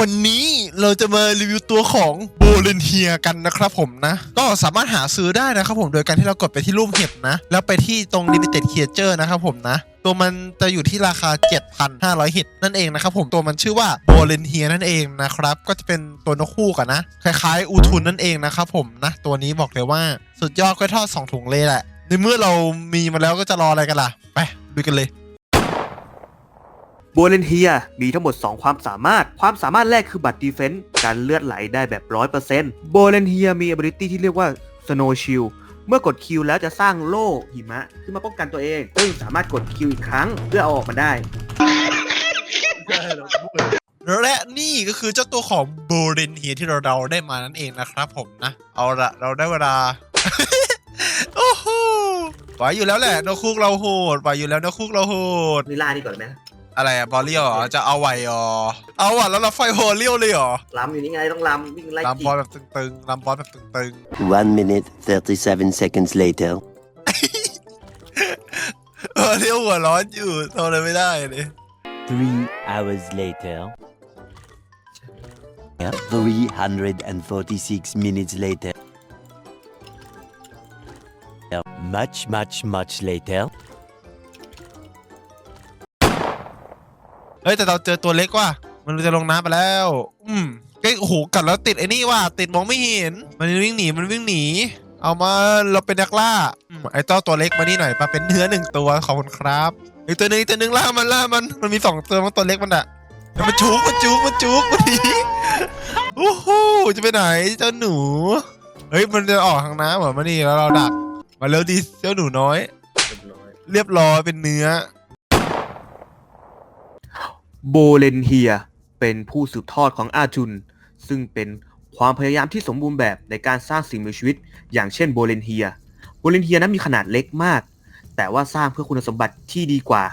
วันนี้เราจะมารีวิวตัวของโบเลนเฮียกันนะครับผมนะ ก็สามารถหาซื้อได้นะครับผมโดยการที่เรากดไปที่รูปเห็บนะ แล้วไปที่ตรง Limited Creature นะครับผมนะ ตัวมันจะอยู่ที่ราคา 7,500เห็ดนั่นเองนะครับผมตัวมันชื่อว่าโบเลนเฮียนั่นเองนะครับ ก็จะเป็นตัวนกคู่กันนะ คล้ายๆ อูทุนนั่นเองนะครับผมนะ ตัวนี้บอกเลยว่าสุดยอดก็ทอดสองถุงเลยแหละในเมื่อเรามีมาแล้วก็จะรออะไรกันล่ะไปดูกันเลย โบเลนเฮียมีทั้งหมด 2 ความสามารถ ความสามารถแรกคือบัตรดีเฟนต์การเลือดไหลได้แบบ 100%โบเลนเฮียมี ability ที่เรียกว่า Snow Shield เมื่อกดคิวแล้วจะสร้างโล่หิมะ ขึ้นมาป้องกันตัวเอง ซึ่งสามารถกดคิวอีกครั้งเพื่อเอาออกมาได้ และนี่ก็คือเจ้าตัวของโบเรนเฮียที่เราเราได้มานั่นเองนะครับผมนะ เอาละเราได้เวลา โอ้โหไหวอยู่แล้วแหละนกคุกเราโหดไหวอยู่แล้วนกคุกเราโหดนี่ล่านี่ก่อนไหม อะไรอะบอลเลียวเหรอจะเอาไหวเหรอเอาอะแล้วเราไฟโฮเลียวเลยเหรอลำอยู่นี่ไงต้องลำวิ่งไล่ลำบอลแบบตึงๆลำบอลแบบตึง One minute, 37 seconds later. ๆเออเลียวหัวร้อนอยู่ทำอะไรไม่ได้เลย Three hours later. Yeah, 346 minutes later. Yeah, Much, much, much later. เฮ้ยแต่เราเจอตัวเล็กว่ะมันจะลงน้ำไปแล้ว อืมเฮ้ยโอ้โหกัดแล้วติดไอ้นี่ว่ะติดมองไม่เห็น มันวิ่งหนีมันวิ่งหนี เอามาเราเป็นนักล่าอืมไอ้เจ้าตัวเล็กมานี่หน่อยปะเป็นเนื้อหนึ่งตัวขอบคุณครับอีกตัวหนึงอีกตัวหนึงล่ามันล่ามันมันมีสองตัวมันตัวเล็กมันอะแล้วมันจุกมันจุกมันจุกมันหนีโอ้โหจะไปไหนเจ้าหนู เฮ้ยมันจะออกทางน้ำเหรอมานี่แล้วเราดัก มาเร็วดิเจ้าหนูน้อย เรียบร้อยเป็นเนื้อ โบเลนเฮียเป็นผู้สืบทอดของอาจุน ซึ่งเป็นความพยายามที่สมบูรณ์แบบในการสร้างสิ่งมีชีวิต อย่างเช่นโบเลนเฮีย โบเลนเฮียนั้นมีขนาดเล็กมาก แต่ว่าสร้างเพื่อคุณสมบัติที่ดีกว่า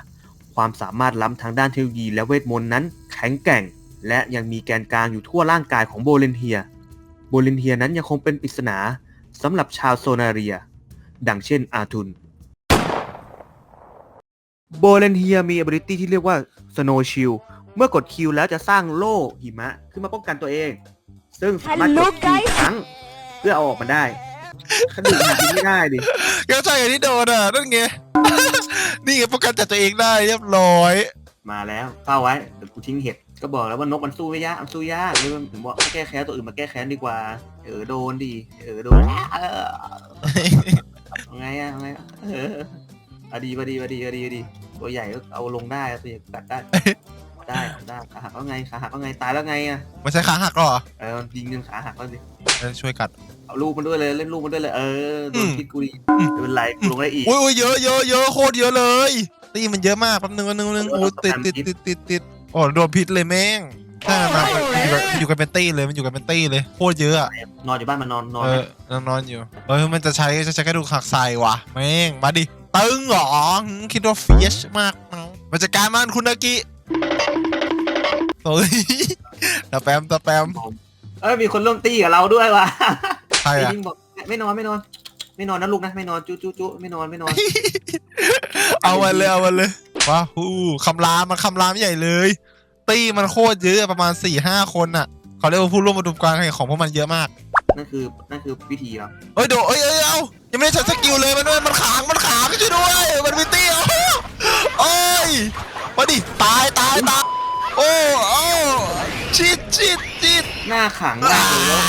ความสามารถล้ำทางด้านเทคโนโลยีและเวทมนต์นั้นแข็งแกร่ง และยังมีแกนกลางอยู่ทั่วร่างกายของโบเลนเฮีย โบเลนเฮียนั้นยังคงเป็นปริศนาสำหรับชาวโซนาเรีย ดังเช่นอาทุน โบเลนเฮียมี ability ที่เรียกว่า Snow Shield เมื่อกดคิวแล้วจะสร้างโล่หิมะ ขึ้นมาป้องกันตัวเอง ซึ่งสามารถกดคิวอีกครั้ง เพื่อเอาออกมาได้ขนาดยิงไม่ได้ดิก็ใช่ไงที่โดนอะ นั่นไง นี่ไงป้องกันจากตัวเองได้เรียบร้อย มาแล้วเฝ้าไว้เดี๋ยวกูทิ้งเห็ดก็บอกแล้วว่านกมันสู้ไม่ยากมันสู้ยากเลยผมบอกให้แก้แค้นตัวอื่นมาแก้แค้นดีกว่า เออโดนดิเออโดนเออเอาไงอะเอาไงอะเออเอาดีมาดีมาดีมาดีมาดี ตัวใหญ่ก็เอาลงได้ตัวใหญ่ก็กัดได้ ได้ได้ขาหักแล้วไงขาหักแล้วไงตายแล้วไงอะมันใช้ขาหักเหรอเออยิงจนขาหักแล้วสิเออช่วยกัด เอาลูกมันด้วยเลยเล่นลูกมันด้วยเลยเออโดนอืมพิษกูดีไม่เป็นไรกูลงได้อีกอุ้ยอุ้ยเยอะเยอะเยอะโคตรเยอะเลยตีมันเยอะมากแป๊บนึงแป๊บนึงแป๊บนึงเออโอ้ยติดต้องติดการพิษติดติดติดโอ้โดนพิษเลยแม่งใช่มันมันมันอยู่กันเป็นตี้เลยมันอยู่กันเป็นตี้เลยโคตรเยอะอะนอนอยู่บ้านมันนอนนอนเออนอนนอนอยู่เออมันจะใช้จะใช้กระดูกหักใส่ว่ะแม่งมาดิ ตึงเหรอหืมคิดว่าเฟียชมากเนาะมันจะการมันคุณนากิโอ้ยตะแปมตะแปมเอ้ยมีคนร่วมตีกับเราด้วยว่ะใครไอ้อะยิงบอกไม่นอนไม่นอน ไม่นอนนะลูกนะไม่นอนจุ๊จุ๊จุ๊ไม่นอนไม่นอน เอามันเลยเอามันเลยว้าฮู้คำรามมันคำรามใหญ่เลย ตีมันโคตรเยอะประมาณ4ี่ห้าคนอะ เขาเรียกว่าผู้ร่วมประดุมการแข่งของพวกมันเยอะมาก นั่นคือนั่นคือวิธีเราเอ้ยโดเอ้ยเอ้ยเอายังไม่ได้ใช้สกิลเลยมันด้วยมันขางมันขางช่วยด้วย มันมีตีเอาโอ้ยมาดิตายตายตายโอ้โอ้ชิดชิดชิดหน้าขังได้เลยแล้ว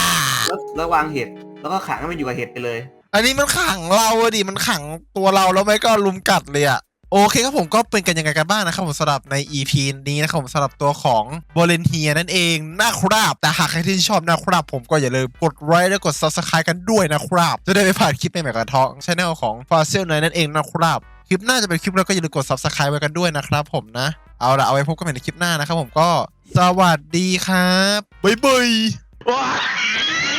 แล้วแล้ววางเห็ดแล้วก็ขังให้มันอยู่กับเห็ดไปเลย อันนี้มันขังเราอะดิมันขังตัวเราแล้วไม่ก็ลุมกัดเลยอะ โอเคครับผมก็เป็นกันยังไงกันบ้างนะครับผมสำหรับใน EP นี้นะครับผมสำหรับตัวของโบเลนเฮียนั่นเองนะครับแต่หากใครที่ชอบนะครับผมก็อย่าลืมกดไลค์และกด subscribe กันด้วยนะครับ จะได้ไม่พลาดคลิปใหม่ๆกับท้องช anel ของฟาเซลนั่นเองนะครับ คลิปหน้าจะเป็นคลิปแล้วก็อย่าลืมกด subscribe ไว้กันด้วยนะครับผมนะ เอาละเอาไว้พบกันใหม่ในคลิปหน้านะครับผมก็สวัสดีครับบ๊ายบาย